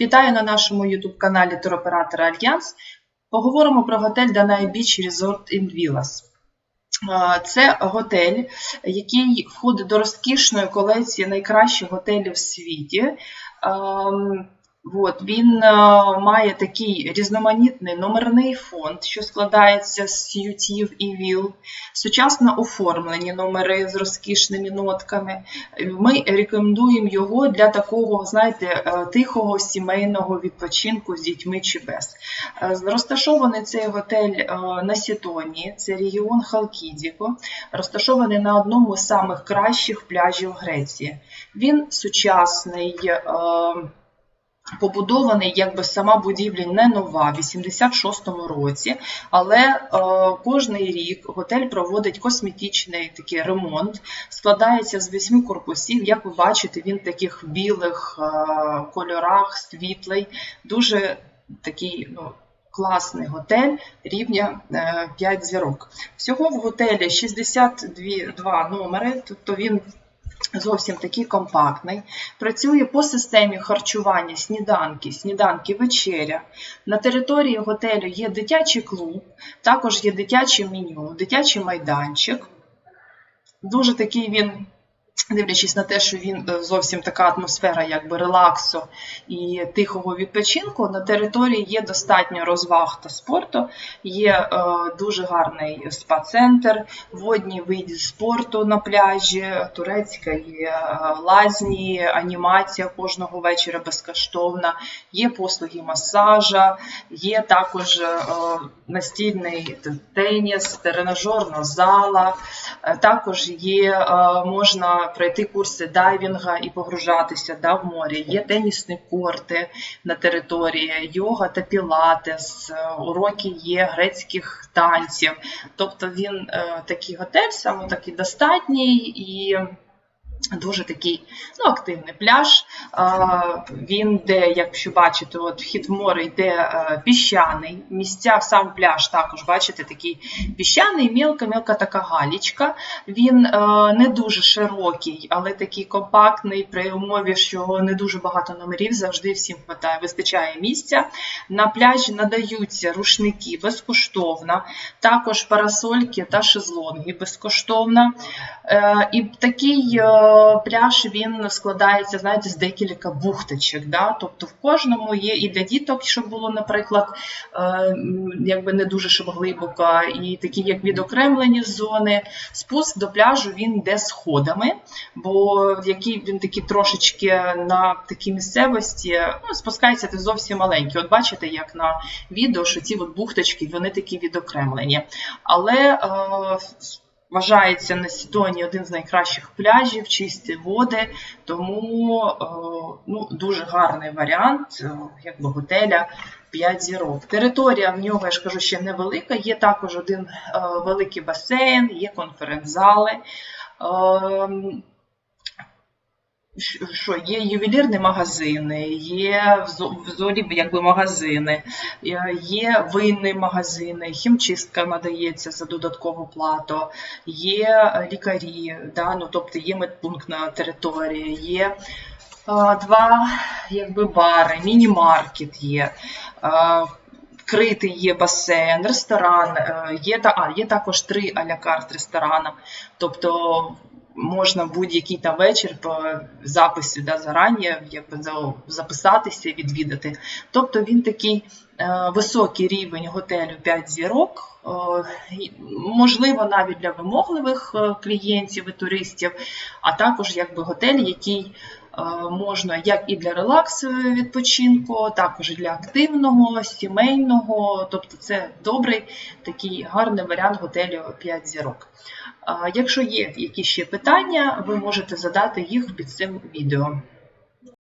Вітаю на нашому YouTube каналі туроператора Альянс. Поговоримо про готель Danai Beach Resort in Villas. Це готель, який входить до розкішної колекції найкращих готелів в світі. От, він е, має такий різноманітний номерний фонд, що складається з сютів і віл, сучасно оформлені номери з розкішними нотками. Ми рекомендуємо його для такого, знаєте, е, тихого сімейного відпочинку з дітьми чи без. Е, Розташований цей готель на Сітоні, це регіон Халкідіко, розташований на одному з самих кращих пляжів Греції. Він сучасний. Побудований, якби сама будівля не нова, в 86-му році, але е, кожний рік готель проводить косметичний такий ремонт, складається з восьми корпусів. Як ви бачите, він в таких білих е, кольорах, світлий, дуже такий ну, класний готель рівня е, 5 зірок. Всього в готелі 62 номери, тобто він зовсім такий компактний. Працює по системі харчування сніданки, сніданки, вечеря. На території готелю є дитячий клуб, також є дитяче меню, дитячий майданчик. Дуже такий він. Дивлячись на те, що він е, зовсім така атмосфера якби релаксу і тихого відпочинку, на території є достатньо розваг та спорту, є е, дуже гарний спа-центр, водні види спорту на пляжі, турецька є е, лазні, анімація кожного вечора безкоштовна, є послуги масажа, є також е, настільний теніс, тренажерна зала, е, також є е, можна пройти курси дайвінга і погружатися да, в морі. Є тенісні корти на території, йога та пілатес, е, уроки є грецьких танців. Тобто він е, такий готель, саме такий достатній і. Дуже такий ну, активний пляж. А, Він де, якщо бачите, от вхід в море йде е, піщаний. Місця сам пляж також, бачите, такий піщаний, мілка-мілка така галічка. Він е, не дуже широкий, але такий компактний при умові, що не дуже багато номерів, завжди всім хватає, вистачає місця. На пляжі надаються рушники безкоштовно, також парасольки та шезлонги безкоштовно. Е, І такий е, пляж він складається, знаєте, з декілька бухточок. Да? Тобто в кожному є і для діток, щоб було, наприклад, е, якби не дуже щоб глибоко, і такі як відокремлені зони. Спуск до пляжу він йде сходами, бо який він такий трошечки на такій місцевості, ну, спускається ти зовсім маленький. От бачите, як на відео, що ці от бухточки вони такі відокремлені. Але е, вважається на Сідоні один з найкращих пляжів, чисті води, тому е, ну, дуже гарний варіант е, якби готеля 5 зірок. Територія в нього, я ж кажу, ще невелика. Є також один е, великий басейн, є конференц-зали. Що є ювелірні магазини, є в зо- якби магазини, е, є винні магазини, хімчистка надається за додаткову плату, є е, лікарі, да, ну, тобто є медпункт на території, є е, два якби, бари, міні-маркет є. Критий є басейн, ресторан, є, а, є також три а-ля карт ресторана. Тобто можна будь-який там вечір по запису да, зарані якби, і записатися, відвідати. Тобто він такий е, високий рівень готелю 5 зірок, е, можливо, навіть для вимогливих е, клієнтів і туристів, а також якби готель, який можна як і для релаксу відпочинку, також для активного, сімейного. Тобто це добрий такий гарний варіант готелю 5 зірок. Якщо є якісь ще питання, ви можете задати їх під цим відео.